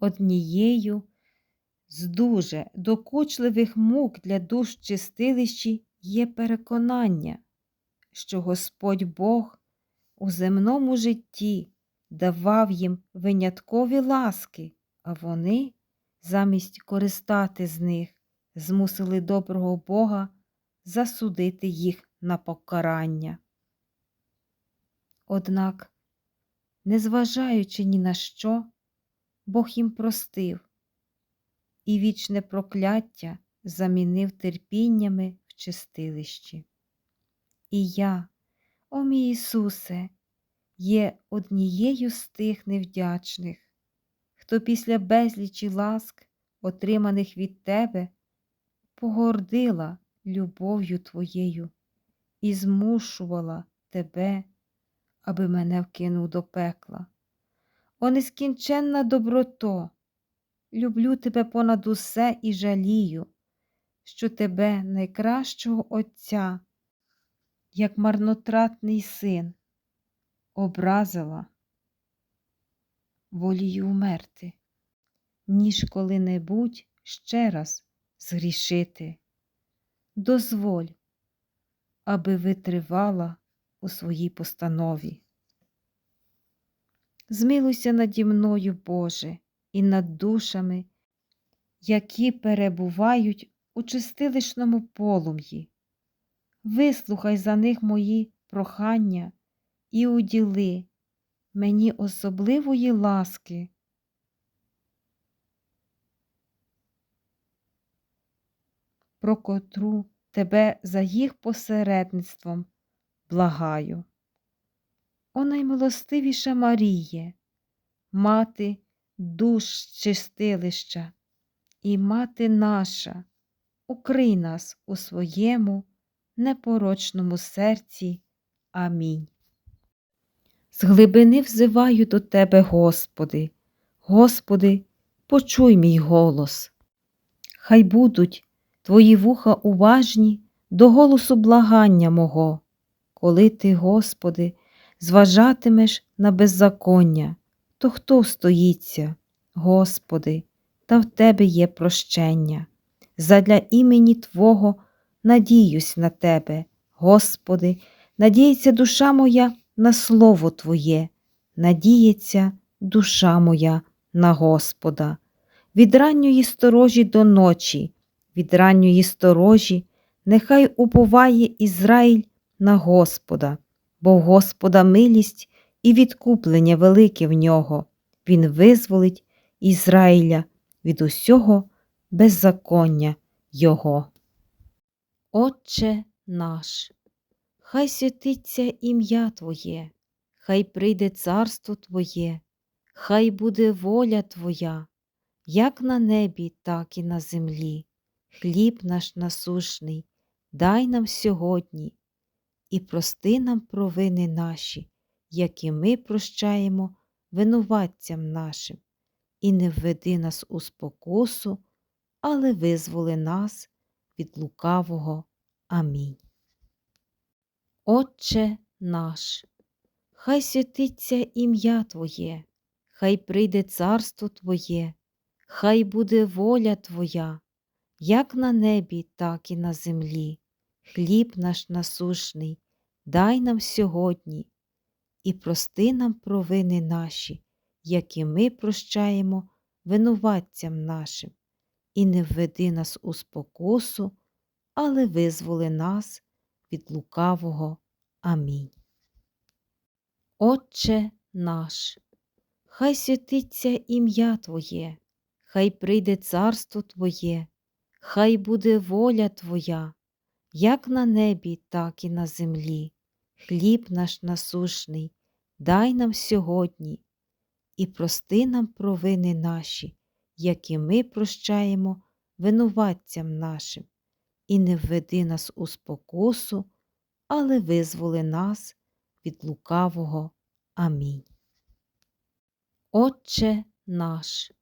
Однією з дуже докучливих мук для душ чистилищі є переконання, що Господь Бог у земному житті давав їм виняткові ласки, а вони, замість користати з них, змусили доброго Бога засудити їх на покарання. Однак, незважаючи ні на що, Бог їм простив і вічне прокляття замінив терпіннями в чистилищі. І я, о мій Ісусе, є однією з тих невдячних, хто після безлічі ласк, отриманих від Тебе, погордила любов'ю Твоєю і змушувала Тебе, аби мене вкинув до пекла. О нескінченна доброто, люблю тебе понад усе і жалію, що тебе, найкращого Отця, як марнотратний син, образила, волію умерти, ніж коли-небудь ще раз згрішити. Дозволь, аби витривала у своїй постанові. Змилуйся наді мною, Боже, і над душами, які перебувають у чистилищному полум'ї. Вислухай за них мої прохання і уділи мені особливої ласки. Про котру тебе за їх посередництвом благаю. О наймилостивіша Маріє, мати душ чистилища і мати наша, укрий нас у своєму непорочному серці. Амінь. З глибини взиваю до Тебе, Господи, Господи, почуй мій голос. Хай будуть Твої вуха уважні до голосу благання мого, коли Ти, Господи, зважатимеш на беззаконня, то хто стоїться, Господи, та в Тебе є прощення. Задля імені Твого надіюсь на Тебе, Господи, надіється душа моя на Слово Твоє, надіється душа моя на Господа. Від ранньої сторожі до ночі, від ранньої сторожі, нехай уповає Ізраїль на Господа, бо в Господа милість і відкуплення велике в нього. Він визволить Ізраїля від усього беззаконня Його. Отче наш, хай святиться ім'я Твоє, хай прийде царство Твоє, хай буде воля Твоя, як на небі, так і на землі. Хліб наш насушний, дай нам сьогодні і прости нам провини наші, як і ми прощаємо винуватцям нашим, і не введи нас у спокусу, але визволи нас від лукавого. Амінь. Отче наш, хай святиться ім'я Твоє, хай прийде царство Твоє, хай буде воля Твоя, як на небі, так і на землі. Хліб наш насушний, дай нам сьогодні і прости нам провини наші, як і ми прощаємо винуватцям нашим, і не введи нас у спокусу, але визволи нас від лукавого. Амінь. Отче наш, хай святиться ім'я Твоє, хай прийде царство Твоє, хай буде воля Твоя, як на небі, так і на землі. Хліб наш насушний, дай нам сьогодні і прости нам провини наші, як і ми прощаємо винуватцям нашим, і не введи нас у спокусу, але визволи нас від лукавого. Амінь. Отче наш,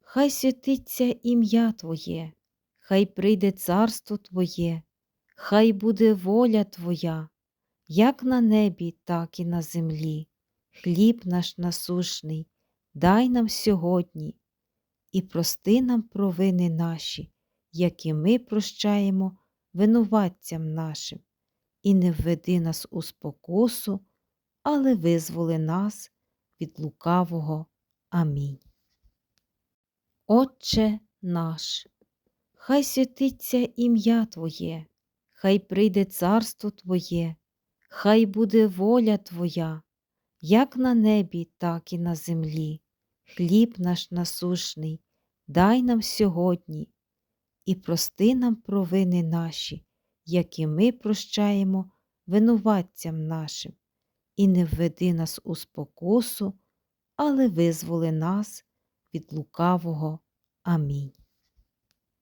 хай святиться ім'я Твоє, хай прийде царство Твоє, хай буде воля Твоя, як на небі, так і на землі. Хліб наш насушний, дай нам сьогодні і прости нам провини наші, як і ми прощаємо винуватцям нашим, і не введи нас у спокусу, але визволи нас від лукавого. Амінь. Отче наш, хай святиться ім'я Твоє, хай прийде царство Твоє, хай буде воля Твоя, як на небі, так і на землі. Хліб наш насушний, дай нам сьогодні і прости нам провини наші, як і ми прощаємо винуватцям нашим, і не введи нас у спокусу, але визволи нас від лукавого. Амінь.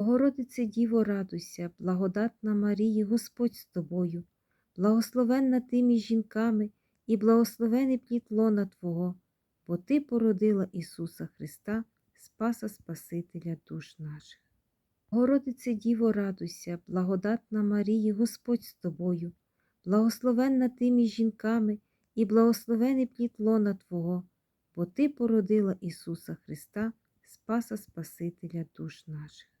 Богородице Діво, радуйся, благодатна Марії, Господь з тобою, благословенна ти між жінками і благословений плід лона Твого, бо Ти породила Ісуса Христа, Спаса Спасителя душ наших. Городице Діво, радуйся, благодатна Марії, Господь з тобою, благословенна ти між жінками і благословений плід лона Твого, бо Ти породила Ісуса Христа, Спаса Спасителя душ наших.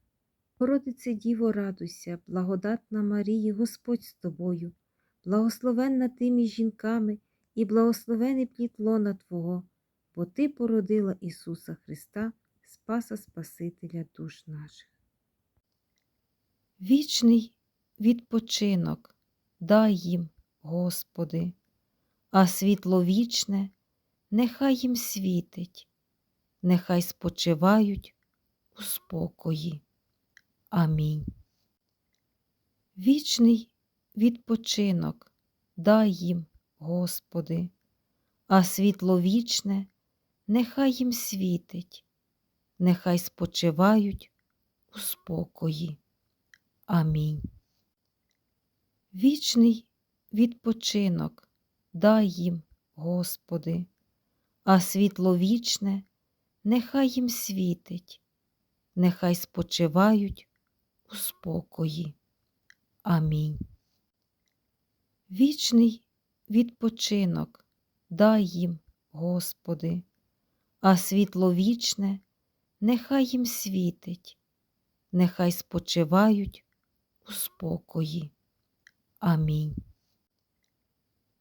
Городице Діво, радуйся, благодатна Марії, Господь з тобою, благословенна ти між жінками і благословений плід лона Твого, бо Ти породила Ісуса Христа, Спаса Спасителя душ наших. Вічний відпочинок дай їм, Господи, а світло вічне нехай їм світить, нехай спочивають у спокої. Амінь. Вічний відпочинок дай їм, Господи, а світло вічне нехай їм світить, нехай спочивають у спокої. Амінь. Вічний відпочинок дай їм, Господи, а світло вічне нехай їм світить, нехай спочивають у спокої. Амінь. Вічний відпочинок дай їм, Господи, а світло вічне нехай їм світить, нехай спочивають у спокої. Амінь.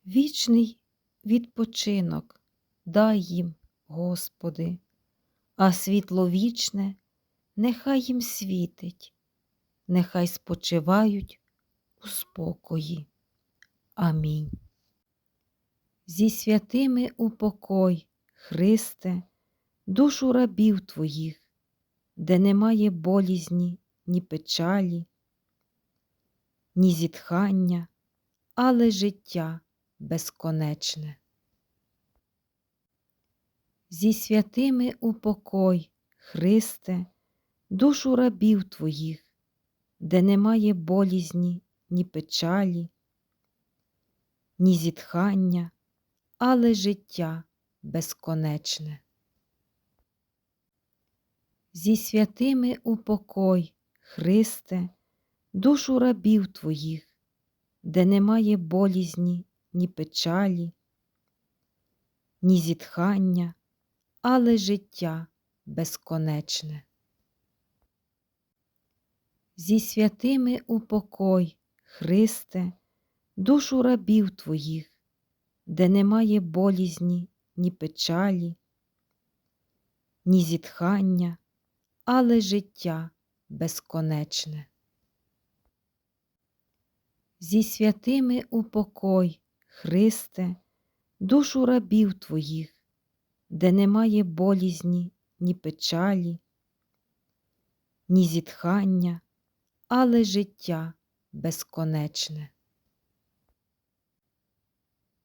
Вічний відпочинок дай їм, Господи, а світло вічне нехай їм світить, нехай спочивають у спокої. Амінь. Зі святими упокой, Христе, душу рабів Твоїх, де немає болізні, ні печалі, ні зітхання, але життя безконечне. Зі святими упокой, Христе, душу рабів Твоїх, де немає болізні, ні печалі, ні зітхання, але життя безконечне. Зі святими упокой, Христе, душу рабів Твоїх, де немає болізні, ні печалі, ні зітхання, але життя безконечне. Зі святими упокой, Христе, душу рабів Твоїх, де немає болізні, ні печалі, ні зітхання, але життя безконечне. Зі святими упокой, Христе, душу рабів Твоїх, де немає болізні, ні печалі, ні зітхання, але життя безконечне.